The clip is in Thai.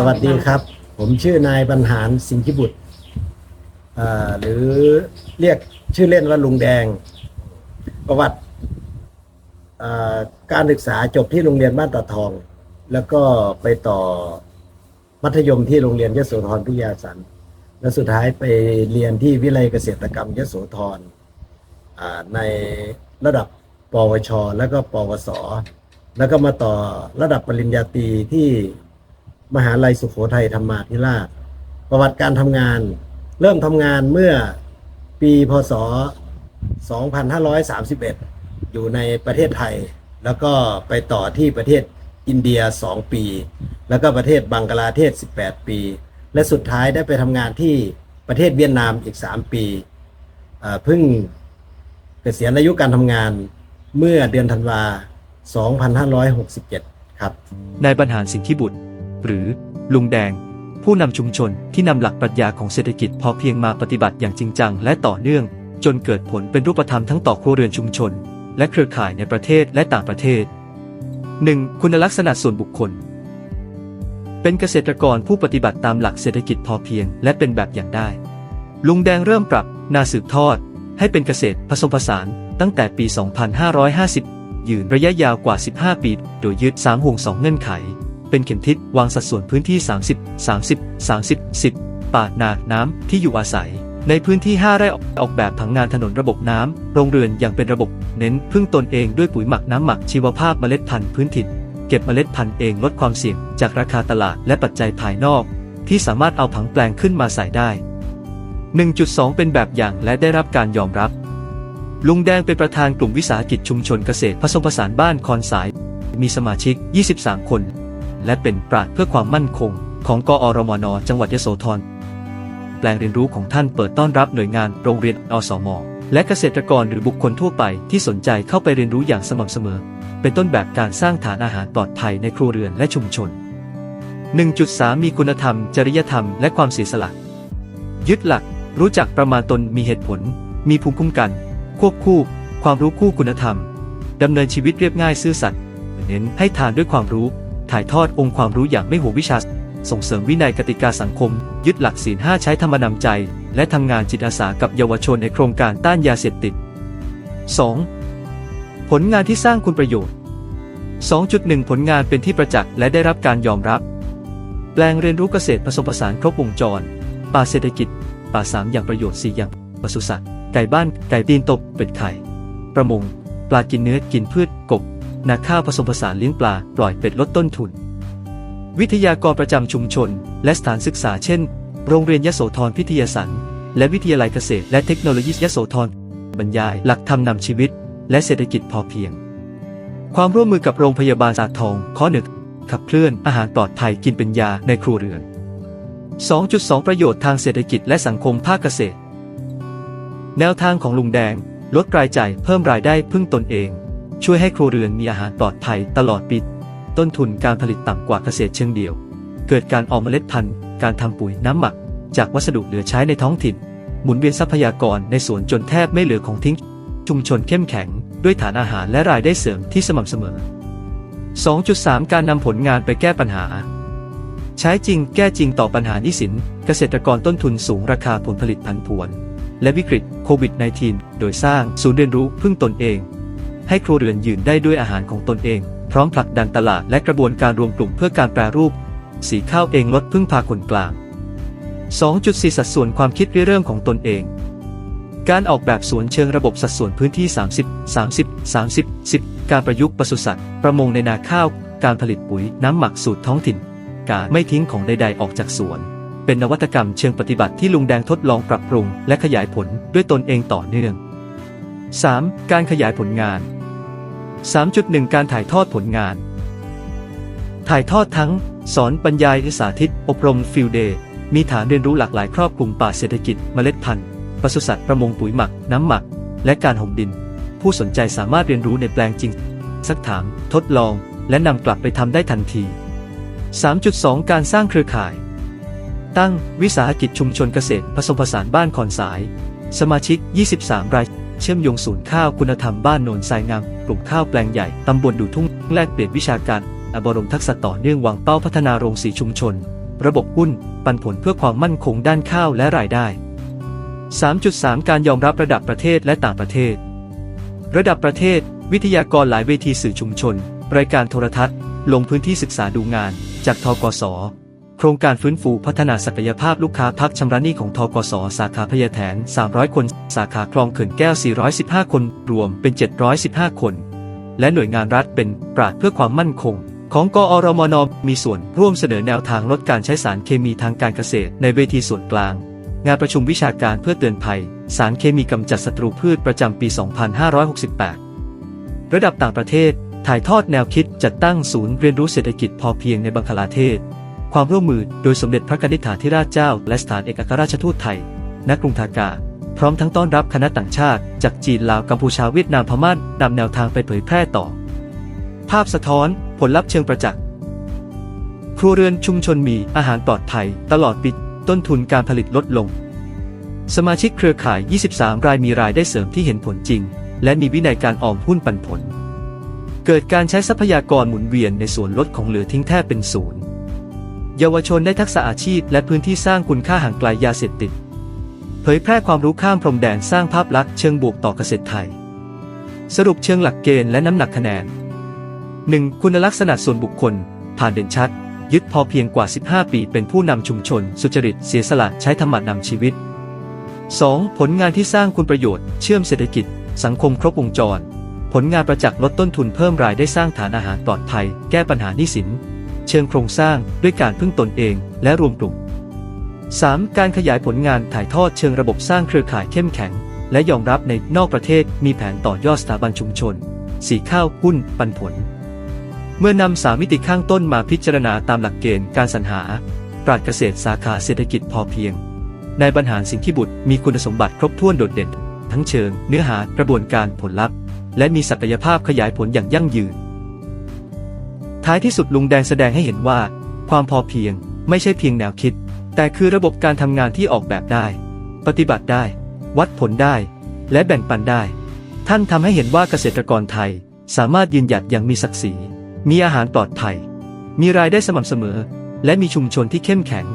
สวัสดีครับ ผมชื่อนายบรรหารสิงคิบุตรอ่าหรือเรียกชื่อเล่นว่าลุงแดง ประวัติอ่าการศึกษาจบที่โรงเรียนบ้านตาทอง แล้วก็ไปต่อมัธยมที่โรงเรียนยโสธรพิทยาสัน และสุดท้ายไปเรียนที่วิเลยเกษตรกรรมยโสธรอ่าในระดับปวช แล้วก็ปวส แล้วก็มาต่อระดับปริญญาตรีที่ มหาลัยสุโขทัยธรรมาธิราช ประวัติการทำงาน เริ่มทำงานเมื่อปีพศ 2531 อยู่ในประเทศไทย แล้วก็ไปต่อที่ประเทศอินเดีย 2 ปี แล้วก็ประเทศบังกลาเทศ 18 ปี และสุดท้ายได้ไปทำงานที่ประเทศเวียดนามอีก 3 ปีเพิ่งเกษียณอายุการทำงานเมื่อเดือนธันวา2567 ครับ นายบรรหารสิงห์บุตร หรือ ลุงแดง ผู้นำชุมชนที่นำหลักปรัชญาของเศรษฐกิจพอเพียงมาปฏิบัติอย่างจริงจังและต่อเนื่อง จนเกิดผลเป็นรูปธรรมทั้งต่อครัวเรือนชุมชน และเครือข่ายในประเทศและต่างประเทศ 1. คุณลักษณะส่วนบุคคล เป็นเกษตรกรผู้ปฏิบัติตามหลักเศรษฐกิจพอเพียง และเป็นแบบอย่างได้ ลุงแดงเริ่มปรับนาสืบทอด ให้เป็นเกษตรผสมผสานตั้งแต่ปี 2550 ยืนระยะยาวกว่า 15 ปี โดยยึด3ห่วง2เงื่อนไข เป็นเข็มทิศวางสัดส่วนพื้นที่ 30 30 30 10 ป่านา น้ำ ที่อยู่อาศัย ในพื้นที่ 5 ไร่ออกแบบผังงานถนนระบบน้ำ โรงเรือนอย่างเป็นระบบ เน้นพึ่งตนเองด้วยปุ๋ยหมักน้ำหมักชีวภาพเมล็ดพันธุ์พื้นถิ่น เก็บเมล็ดพันธุ์เองลดความเสี่ยง จากราคาตลาดและปัจจัยภายนอก ที่สามารถเอาผังแปลงขึ้นมาใส่ได้ 1.2 เป็นแบบอย่างและได้รับการยอมรับ ลุงแดงเป็นประธานกลุ่มวิสาหกิจชุมชนเกษตรผสมผสานบ้านคอนสาย มีสมาชิก 23 คน และเป็นปราชญ์เพื่อความมั่นคง ของกอรมนจังหวัดยโสธร แปลงเรียนรู้ของท่านเปิดต้อนรับหน่วยงานโรงเรียนอสม และเกษตรกรหรือบุคคลทั่วไปที่สนใจเข้าไปเรียนรู้อย่างสม่ำเสมอ เป็นต้นแบบการสร้างฐานอาหารปลอดภัยในครัวเรือนและชุมชน 1.3 มีคุณธรรม จริยธรรม และความเสียสละ ยึดหลัก รู้จักประมาณตนมีเหตุผล มีภูมิคุ้มกัน ควบคู่ ความรู้คู่คุณธรรมดำเนินชีวิตเรียบง่ายซื่อสัตย์เน้นให้ทานด้วยความรู้ ถ่ายทอดองค์ความรู้อย่างไม่หัววิชา ส่งเสริมวินัยกติกาสังคม ยึดหลักศีลห้าใช้ธรรมนำใจ และทำงานจิตอาสากับเยาวชนในโครงการต้านยาเสพติด 2. ผลงานที่สร้างคุณประโยชน์ 2.1 ผลงานเป็นที่ประจักษ์และได้รับการยอมรับ แปลงเรียนรู้เกษตรผสมผสานครบวงจร ป่าเศรษฐกิจ ป่าสามอย่างประโยชน์สี่อย่างปศุสัตว์ ไก่บ้าน ไก่ตีนตบ เป็ดไข่ ประมง ปลากินเนื้อ กินพืช กบ นาข้าวผสมผสานเลี้ยงปลา ปล่อยเป็ดลดต้นทุน วิทยากรประจำชุมชน และสถานศึกษาเช่น โรงเรียนยโสธรพิทยาสันและวิทยาลัยเกษตร และเทคโนโลยียโสธรบรรยายหลักธรรมนำชีวิต และเศรษฐกิจพอเพียง ความร่วมมือกับโรงพยาบาลสาทองข้อหนึ่งขับเคลื่อนอาหารปลอดภัยกินเป็นยาในครัวเรือน 2.2 ประโยชน์ทางเศรษฐกิจและสังคมภาคเกษตร แนวทางของลุงแดง ลดรายจ่ายเพิ่มรายได้พึ่งตนเอง ช่วยให้ครัวเรือนมีอาหารปลอดภัยตลอดปีต้นทุนการผลิตต่ำกว่าเกษตรเชิงเดียว เกิดการออมเมล็ดพันธุ์ การทำปุ๋ยน้ำหมัก จากวัสดุเหลือใช้ในท้องถิ่น หมุนเวียนทรัพยากรในสวนจนแทบไม่เหลือของทิ้ง ชุมชนเข้มแข็ง ด้วยฐานอาหารและรายได้เสริมที่สม่ำเสมอ 2.3 การนำผลงานไปแก้ปัญหา ใช้จริงแก้จริงต่อปัญหาหนี้สิน เกษตรกรต้นทุนสูงราคาผลผลิตผันผวน และวิกฤตโควิด -19 โดยสร้างศูนย์เรียนรู้พึ่งตนเอง ให้ครัวเรือนยืนได้ด้วยอาหารของตนเอง พร้อมผลักดันตลาดและกระบวนการรวมกลุ่มเพื่อการแปรรูป สีข้าวเองลดพึ่งพาคนกลาง 2.4 สัดส่วนความคิดริเริ่มของตนเอง การออกแบบสวนเชิงระบบสัดส่วนพื้นที่ 30 30 30 10 การประยุกต์ปศุสัตว์ ประมงในนาข้าว การผลิตปุ๋ยน้ำหมักสูตรท้องถิ่น การไม่ทิ้งของใดๆออกจากสวน เป็นนวัตกรรมเชิงปฏิบัติที่ลุงแดงทดลองปรับปรุง และขยายผลด้วยตนเองต่อเนื่อง 3. การขยายผลงาน 3.1 การถ่ายทอดผลงาน ถ่ายทอดทั้ง สอนบรรยายสาธิต อบรมฟิลเดย์มีฐานเรียนรู้หลากหลายครอบคลุมป่าเศรษฐกิจเมล็ดพันธุ์ปศุสัตว์ประมงปุ๋ยหมัก น้ำหมัก และการห่มดิน ผู้สนใจสามารถเรียนรู้ในแปลงจริง สักถาม ทดลอง และนำกลับไปทำได้ทันที 3.2 การสร้างเครือข่าย ตั้งวิสาหกิจชุมชนเกษตรผสมผสานบ้านคอนสาย สมาชิก 23 ราย เชื่อมโยงศูนย์ข้าวคุณธรรมบ้านโนนทรายงามกลุ่มข้าวแปลงใหญ่ ตำบลดูทุ่ง แลกเปลี่ยนวิชาการอบรมทักษะต่อเนื่องวางเป้าพัฒนาโรงสีชุมชน ระบบหุ้น ปันผลเพื่อความมั่นคงด้านข้าวและรายได้ 3.3 การยอมรับระดับประเทศและต่างประเทศ ระดับประเทศ วิทยากรหลายเวทีสื่อชุมชน รายการโทรทัศน์ ลงพื้นที่ศึกษาดูงาน จากทกส โครงการฟื้นฟูพัฒนาศักยภาพลูกค้าพักชำระหนี้ของทกสสาขาพญาแถน 300 คน สาขาคลองเขื่อนแก้ว 415 คน รวมเป็น 715 คน และหน่วยงานรัฐเป็นปราดเพื่อความมั่นคง ของกอรมนมีส่วนร่วมเสนอแนวทางลดการใช้สารเคมีทางการเกษตร ในเวทีส่วนกลาง งานประชุมวิชาการเพื่อเตือนภัย สารเคมีกำจัดศัตรูพืชประจำปี 2568 ระดับต่างประเทศถ่ายทอดแนวคิดจัดตั้งศูนย์เรียนรู้เศรษฐกิจพอเพียงในบังคลาเทศ ความร่วมมือโดยสมเด็จพระกนิธิฐาธิราชเจ้า และสถานเอกอัครราชทูตไทย ณ กรุงทากา พร้อมทั้งต้อนรับคณะต่างชาติ จากจีนลาวกัมพูชาเวียดนามพม่านำแนวทางไปเผยแพร่ต่อ ภาพสะท้อนผลลัพธ์เชิงประจักษ์ครัวเรือนชุมชนมีอาหารปลอดภัย ตลอดปีต้นทุนการผลิตลดลง สมาชิกเครือข่าย 23 รายมีรายได้เสริมที่เห็นผลจริง และมีวินัยการออมหุ้นปันผล เกิดการใช้ทรัพยากรหมุนเวียนในส่วนลดของเหลือทิ้งแทบเป็นศูนย์ เยาวชนได้ทักษะอาชีพ และพื้นที่สร้างคุณค่าห่างไกลยาเสพติด เผยแพร่ความรู้ข้ามพรมแดนสร้างภาพลักษณ์เชิงบวกต่อเกษตรไทย สรุปเชิงหลักเกณฑ์และน้ำหนักคะแนน 1. คุณลักษณะส่วนบุคคล ผ่านเด่นชัด ยึดพอเพียงกว่า 15 ปีเป็นผู้นำชุมชน สุจริตเสียสละใช้ธรรมะนำชีวิต 2. ผลงานที่สร้างคุณประโยชน์ เชื่อมเศรษฐกิจ สังคมครบวงจร ผลงานประจักษ์ลดต้นทุนเพิ่มรายได้สร้างฐานอาหารปลอดภัย แก้ปัญหาหนี้สิน เชิงโครงสร้างด้วยการพึ่งตนเองและรวมกลุ่ม 3. การขยายผลงานถ่ายทอดเชิงระบบสร้างเครือข่ายเข้มแข็ง และยอมรับในนอกประเทศมีแผนต่อยอดสถาบันชุมชนสีข้าวหุ้น ปันผล เมื่อนำสามิติข้างต้นมาพิจารณาตามหลักเกณฑ์การสรรหา ปราดเกษตรสาขาเศรษฐกิจพอเพียงในบรรหารสิ่งที่บุตรมีคุณสมบัติครบถ้วนโดดเด่น ทั้งเชิง เนื้อหากระบวนการผลลัพธ์ และมีศักยภาพขยายผลอย่างยั่งยืน ท้ายที่สุดลุงแดงแสดงให้เห็นว่า ความพอเพียงไม่ใช่เพียงแนวคิด แต่คือระบบการทำงานที่ออกแบบได้ ปฏิบัติได้ วัดผลได้ และแบ่งปันได้ ท่านทำให้เห็นว่าเกษตรกรไทยสามารถยืนหยัดอย่างมีศักดิ์ศรี มีอาหารปลอดภัย มีรายได้สม่ำเสมอ และมีชุมชนที่เข้มแข็ง